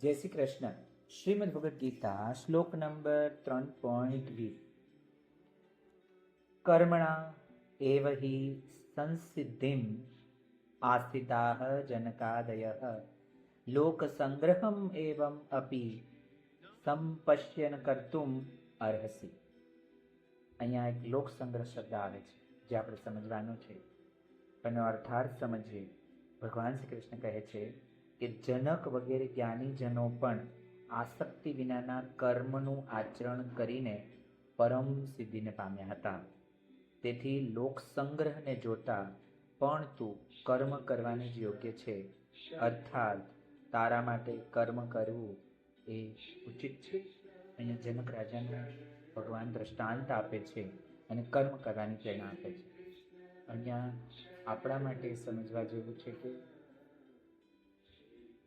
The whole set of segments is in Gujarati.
જય શ્રી કૃષ્ણ. શ્રીમદ ભગવદ્ ગીતા, શ્લોક નંબર ત્રણ પોઈન્ટ વીસ. કર્મણા એવ હિ સંસિદ્ધિમ આસ્થિતા જનકાદય. લોક સંગ્રહમ એવમ અપી સંપશ્યન કર્તુમ અર્હસી. અહીંયા એક લોક સંગ્રહ શબ્દ આવે છે, જે આપણે સમજવાનો છે. એનો અર્થાર્થ સમજીએ. ભગવાન શ્રી કૃષ્ણ કહે છે કે જનક વગેરે જ્ઞાનીજનો પણ આસક્તિ વિનાના કર્મનું આચરણ કરીને પરમ સિદ્ધિને પામ્યા હતા. તેથી લોક સંગ્રહને જોતા પણ તું કર્મ કરવાની જ યોગ્ય છે. અર્થાત, તારા માટે કર્મ કરવું એ ઉચિત છે. અહીંયા જનક રાજાને ભગવાન દ્રષ્ટાંત આપે છે અને કર્મ કરવાની પ્રેરણા આપે છે. અહીંયા આપણા માટે સમજવા જેવું છે કે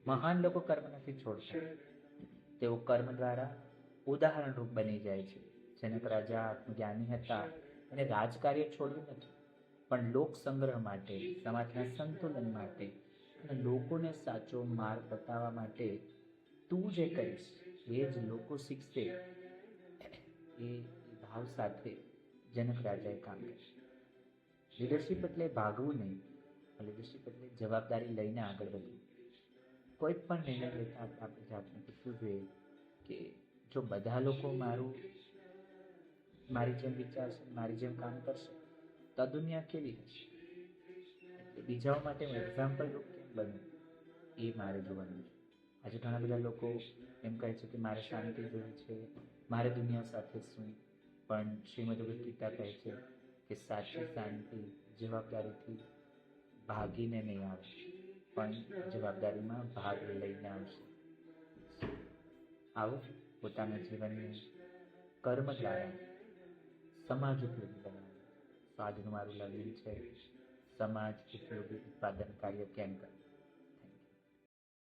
મહાન લોકો કર્મ નથી છોડતા. તેઓ કર્મ દ્વારા ઉદાહરણરૂપ બની જાય છે. જનક રાજા જ્ઞાની હતા અને રાજકાર્ય છોડ્યું નથી. પણ લોક સંગ્રહ માટે, સમાજના સંતુલન માટે અને લોકોને સાચો માર્ગ બતાવવા માટે તું જે કરીશ, એ જ લોકો શીખશે. એ ભાવ સાથે જનક રાજાએ કામ કર્યું. લીડરશીપ એટલે ભાગવું નહીં લીડરશીપ એટલે જવાબદારી લઈને આગળ વધવું. કોઈ પણ નિર્ણય લેતા આપણે જાતને પૂછવું જોઈએ કે જો બધા લોકો મારું, મારી જેમ વિચારશે મારી જેમ કામ કરશે, તો દુનિયા કેવી હશે? એટલે બીજાઓ માટે હું એક્ઝામ્પલ રૂપ કેમ બનું? એ મારે જોવાનું છે. આજે ઘણા બધા લોકો એમ કહે છે કે મારે શાંતિ જોઈએ છે, મારે દુનિયા સાથે શું પણ શ્રીમદ ગીતા કહે છે કે સાચી શાંતિ, જવાબદારીથી ભાગીને નહીં આવે. પણ જવાબદારીમાં ભાગ લઈને આવશે આવો પોતાના જીવનને કર્મ દ્વારા સમાજ ઉપયોગી બનાવે. સાધનું મારું લગ્ન છે. સમાજ ઉપયોગી ઉત્પાદન કાર્ય કેમ કરવું